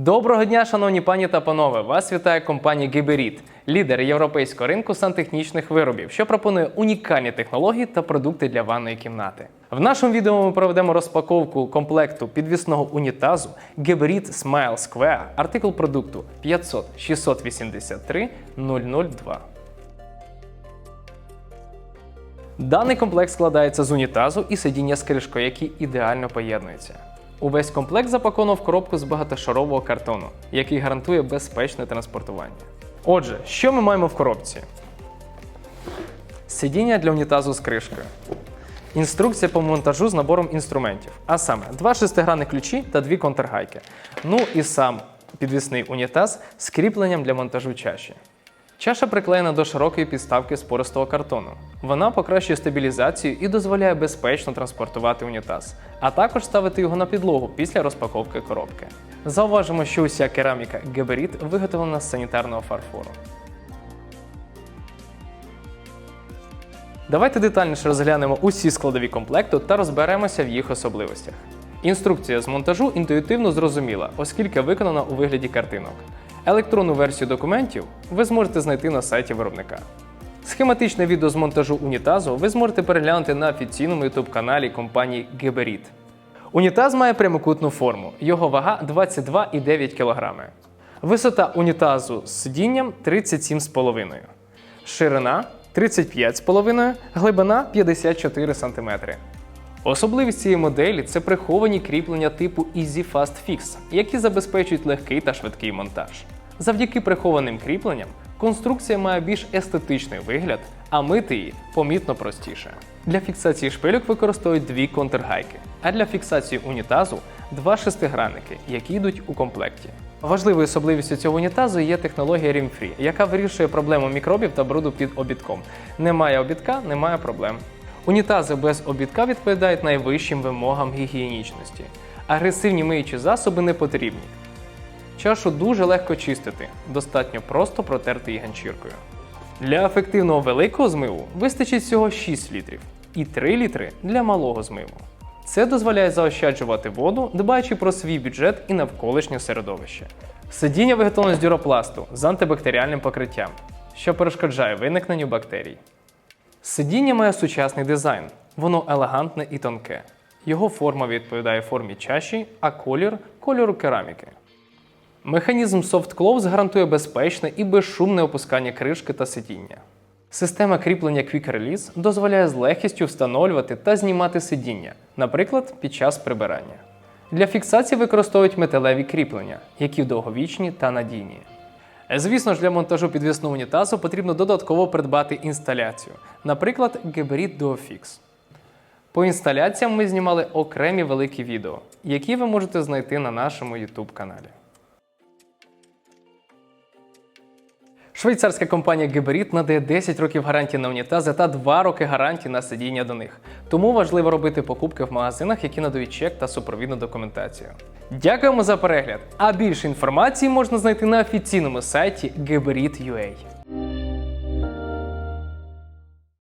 Доброго дня, шановні пані та панове! Вас вітає компанія Гіберіт, лідер європейського ринку сантехнічних виробів, що пропонує унікальні технології та продукти для ванної кімнати. В нашому відео ми проведемо розпаковку комплекту підвісного унітазу Geberit Smile Square, артикул продукту 500 683 002. Даний комплект складається з унітазу і сидіння з кришкою, які ідеально поєднуються. Увесь комплект запаковано в коробку з багатошарового картону, який гарантує безпечне транспортування. Отже, що ми маємо в коробці? Сидіння для унітазу з кришкою. Інструкція по монтажу з набором інструментів, а саме два шестигранні ключі та дві контргайки. Ну і сам підвісний унітаз з кріпленням для монтажу чаші. Чаша приклеєна до широкої підставки з пористого картону. Вона покращує стабілізацію і дозволяє безпечно транспортувати унітаз, а також ставити його на підлогу після розпаковки коробки. Зауважимо, що уся кераміка Geberit виготовлена з санітарного фарфору. Давайте детальніше розглянемо усі складові комплекту та розберемося в їх особливостях. Інструкція з монтажу інтуїтивно зрозуміла, оскільки виконана у вигляді картинок. Електронну версію документів ви зможете знайти на сайті виробника. Схематичне відео з монтажу унітазу ви зможете переглянути на офіційному youtube каналі компанії Geberit. Унітаз має прямокутну форму. Його вага 22,9 кг. Висота унітазу з сидінням 37,5 ширина 35,5, глибина 54 см. Особливість цієї моделі це приховані кріплення типу Easy Fast Fix, які забезпечують легкий та швидкий монтаж. Завдяки прихованим кріпленням конструкція має більш естетичний вигляд, а мити її помітно простіше. Для фіксації шпилюк використовують дві контргайки, а для фіксації унітазу два шестигранники, які йдуть у комплекті. Важливою особливістю цього унітазу є технологія RIM-Free, яка вирішує проблему мікробів та бруду під обідком. Немає обідка, немає проблем. Унітази без обідка відповідають найвищим вимогам гігієнічності. Агресивні миючі засоби не потрібні. Чашу дуже легко чистити, достатньо просто протерти її ганчіркою. Для ефективного великого змиву вистачить всього 6 літрів і 3 літри для малого змиву. Це дозволяє заощаджувати воду, дбаючи про свій бюджет і навколишнє середовище. Сидіння виготовлено з дюропласту з антибактеріальним покриттям, що перешкоджає виникненню бактерій. Сидіння має сучасний дизайн, воно елегантне і тонке. Його форма відповідає формі чаші, а колір кольору кераміки. Механізм Soft Close гарантує безпечне і безшумне опускання кришки та сидіння. Система кріплення Quick Release дозволяє з легкістю встановлювати та знімати сидіння, наприклад, під час прибирання. Для фіксації використовують металеві кріплення, які довговічні та надійні. Звісно ж, для монтажу підвісного унітазу потрібно додатково придбати інсталяцію, наприклад, Geberit DuoFix. По інсталяціям ми знімали окремі великі відео, які ви можете знайти на нашому YouTube каналі. Швейцарська компанія Гиберіт надає 10 років гарантії на унітази та 2 роки гарантії на сидіння до них. Тому важливо робити покупки в магазинах, які надають чек та супровідну документацію. Дякуємо за перегляд! А більше інформації можна знайти на офіційному сайті Geberit.ua.